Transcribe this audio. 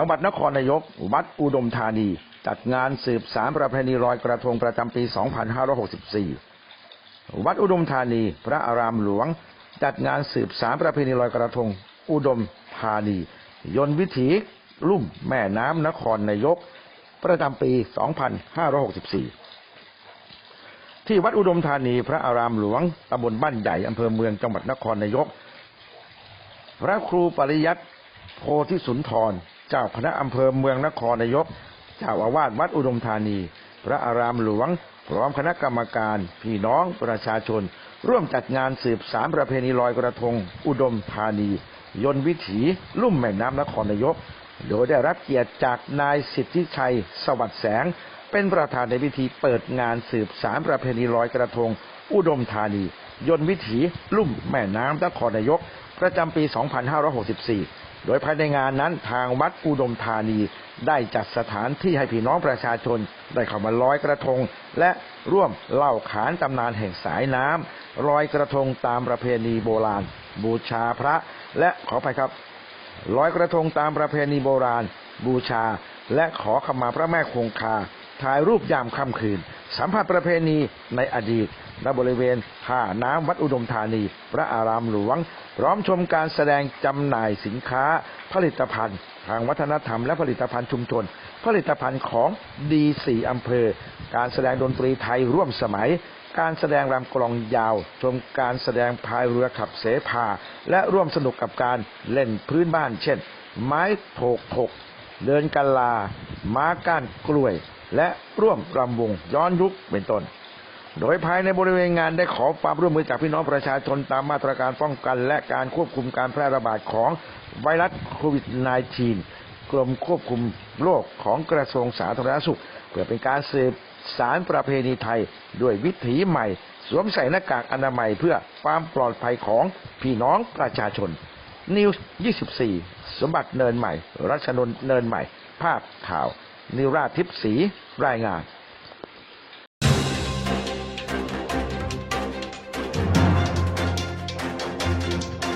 จังหวัดนครนายก วัดอุดมธานี จัดงานสืบสารประเพณีลอยกระทงประจำปี 2564 วัดอุดมธานี พระอารามหลวง จัดงานสืบสารประเพณีลอยกระทง อุดมธานี ยนต์วิถีลุ่มแม่น้ำนครนายก ประจำปี 2564 ที่วัดอุดมธานี พระอารามหลวงตำบลบ้านใหญ่อำเภอเมืองจังหวัดนครนายก พระครูปริยัติโพธิสุนทร เจ้าคณะอำเภอเมืองนครนายก เจ้าอาวาสวัดอุดมธานี พระอารามหลวง พร้อมคณะกรรมการ พี่น้องประชาชน ร่วมจัดงานสืบสารประเพณีลอยกระทง อุดมธานี ยนต์วิถี ลุ่มแม่น้ำนครนายก โดยได้รับเกียรติจากนายสิทธิชัย สวัสดิ์แสง เป็นประธานในพิธีเปิดงานสืบสารประเพณีลอยกระทง อุดมธานี ยนต์วิถี ลุ่มแม่น้ำนครนายก ประจำปี 2564 โดยภายในงานนั้นทางวัดอุดมธานี ได้จัดสถานที่ให้พี่น้องประชาชน ได้เข้ามาลอยกระทง และร่วมเล่าขานตำนานแห่งสายน้ำลอยกระทงตามประเพณีโบราณ บูชาพระ และขอไปครับลอยกระทงตามประเพณีโบราณ บูชา และขอขมาพระแม่คงคาถ่ายรูปยามค่ำคืน สัมผัสประเพณีในอดีตณบริเวณท่าน้ำวัดอุดมธานี พระอารามหลวง พร้อมชมการแสดงจำหน่ายสินค้า ผลิตภัณฑ์ ทางวัฒนธรรมและผลิตภัณฑ์ชุมชน ผลิตภัณฑ์ของดีสี่อำเภอ การแสดงดนตรีไทยร่วมสมัย การแสดงรำกลองยาว ชมการแสดงพายเรือขับเสพาและร่วมสนุกกับการเล่นพื้นบ้าน เช่น ไม้โถกถก เดินกะลา ม้าก้านกล้วย และร่วมรำวงย้อนยุคเป็นต้น โดยภายในบริเวณงานได้ขอความร่วมมือจากพี่น้องประชาชนตามมาตรการป้องกัน และการควบคุมการแพร่ระบาดของไวรัสโควิด -19 กรมควบคุมโรคของกระทรวงสาธารณสุข เพื่อเป็นการสืบสารประเพณีไทยด้วยวิถีใหม่ สวมใส่หน้ากากอนามัยเพื่อความปลอดภัยของพี่น้องประชาชน นิวส์24 สมบัติเนินใหม่ รัชนนท์เนินใหม่ ภาพข่าว นิราทิพสีรายงาน